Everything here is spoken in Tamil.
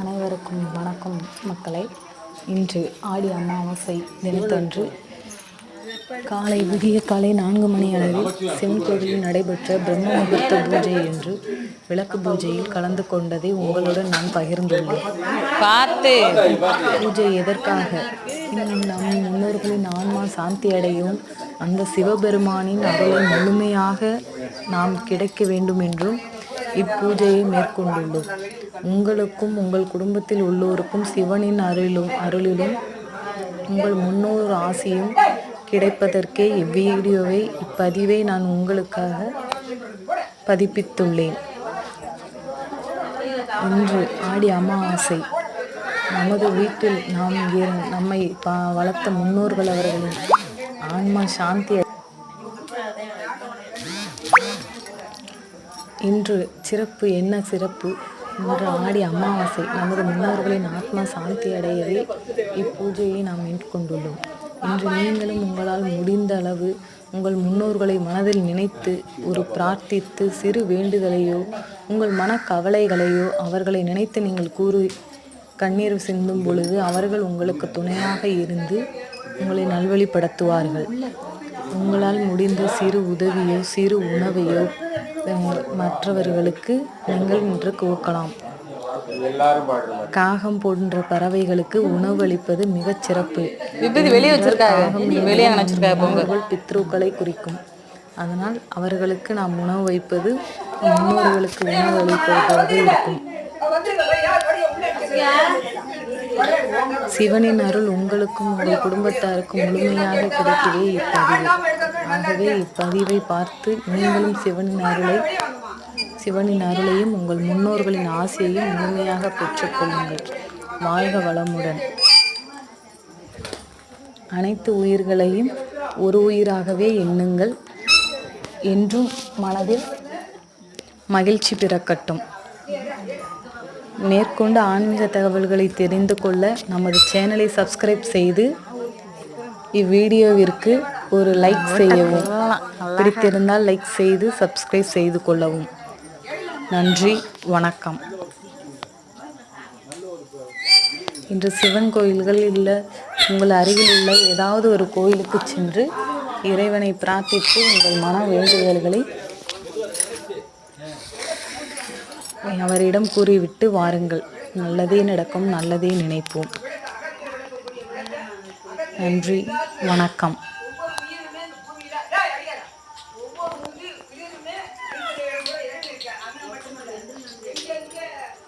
அனைவருக்கும் வணக்கம் மக்களை. இன்று ஆடி அமாவாசை தினத்தன்று காலை விடிய காலை நான்கு மணி அளவில் சிவன் கோவிலில் நடைபெற்ற பிரம்ம முகூர்த்த பூஜை என்று விளக்கு பூஜையில் கலந்து கொண்டதை உங்களுடன் நான் பகிர்ந்துள்ளேன். பார்த்து பூஜை எதற்காக? நம் முன்னோர்களின் ஆன்மா சாந்தி அடையும் அந்த சிவபெருமானின் அருளை முழுமையாக நாம் கிடைக்க வேண்டும் என்றும் இப்பூஜையை மேற்கொண்டுள்ளோம். உங்களுக்கும் உங்கள் குடும்பத்தில் உள்ளோருக்கும் சிவனின் அருளும் அருளிலும் உங்கள் முன்னோர் ஆசியும் கிடைப்பதற்கே இவ்வீடியோவை இப்பதிவை நான் உங்களுக்காக பதிப்பித்துள்ளேன். இன்று ஆடி அமாவாசை. நமது வீட்டில் நாம் நம்மை பா வளர்த்த முன்னோர்கள் அவர்களின் ஆன்மா சாந்தி இன்று சிறப்பு என்ன சிறப்பு? இன்று ஆடி அமாவாசை நமது முன்னோர்களின் ஆத்மா சாந்தி அடையவே இப்பூஜையை நாம் மேற்கொண்டுள்ளோம். இன்று நீங்களும் உங்களால் முடிந்த அளவு உங்கள் முன்னோர்களை மனதில் நினைத்து ஒரு பிரார்த்தித்து சிறு வேண்டுதலையோ உங்கள் மனக்கவலைகளையோ அவர்களை நினைத்து நீங்கள் கூறி கண்ணீர் சிந்தும் பொழுது அவர்கள் உங்களுக்கு துணையாக இருந்து உங்களை நல்வழிப்படுத்துவார்கள். உங்களால் முடிந்த சிறு உதவியோ சிறு உணவையோ மற்றவர்களுக்கு நீங்கள் இன்று கொடுக்கலாம் காகம் போன்ற பறவைகளுக்கு உணவு அளிப்பது மிகச் சிறப்பு. விபூதி வெளியே வச்சிருக்காங்க. காகம் வெளியே அங்கே வச்சிருக்காங்க பொங்க முன்னோர்கள் பித்ருக்களை குறிக்கும். அதனால் அவர்களுக்கு நாம் உணவு வைப்பது முன்னோர்களுக்கு உணவு அளிப்பதாக இருக்கும். சிவனின் அருள் உங்களுக்கும் உங்கள் குடும்பத்தாருக்கும் முழுமையாக கிடைக்கவே இப்பதிவு. ஆகவே இப்பதிவை பார்த்து நீங்களும் சிவனின் அருளை சிவனின் அருளையும் உங்கள் முன்னோர்களின் ஆசையையும் முழுமையாக பெற்றுக்கொள்ளுங்கள். வாழ்க வளமுடன். அனைத்து உயிர்களையும் ஒரு உயிராகவே எண்ணுங்கள். என்றும் மனதில் மகிழ்ச்சி பிறக்கட்டும். மேற்கொண்டு ஆன்மீக தகவல்களை தெரிந்து கொள்ள நமது சேனலை சப்ஸ்கிரைப் செய்து இவ்வீடியோவிற்கு ஒரு லைக் செய்யவும். பிடித்திருந்தால் லைக் செய்து சப்ஸ்கிரைப் செய்து கொள்ளவும். நன்றி வணக்கம். இன்று சிவன் கோயில்கள் இல்லை உங்கள் அருகில் உள்ள ஏதாவது ஒரு கோயிலுக்கு சென்று இறைவனை பிரார்த்தித்து உங்கள் மன வேண்டுதல்களை அவரிடம் கூறிவிட்டு வாருங்கள். நல்லதே நடக்கும் நல்லதே நினைப்போம். நன்றி வணக்கம்.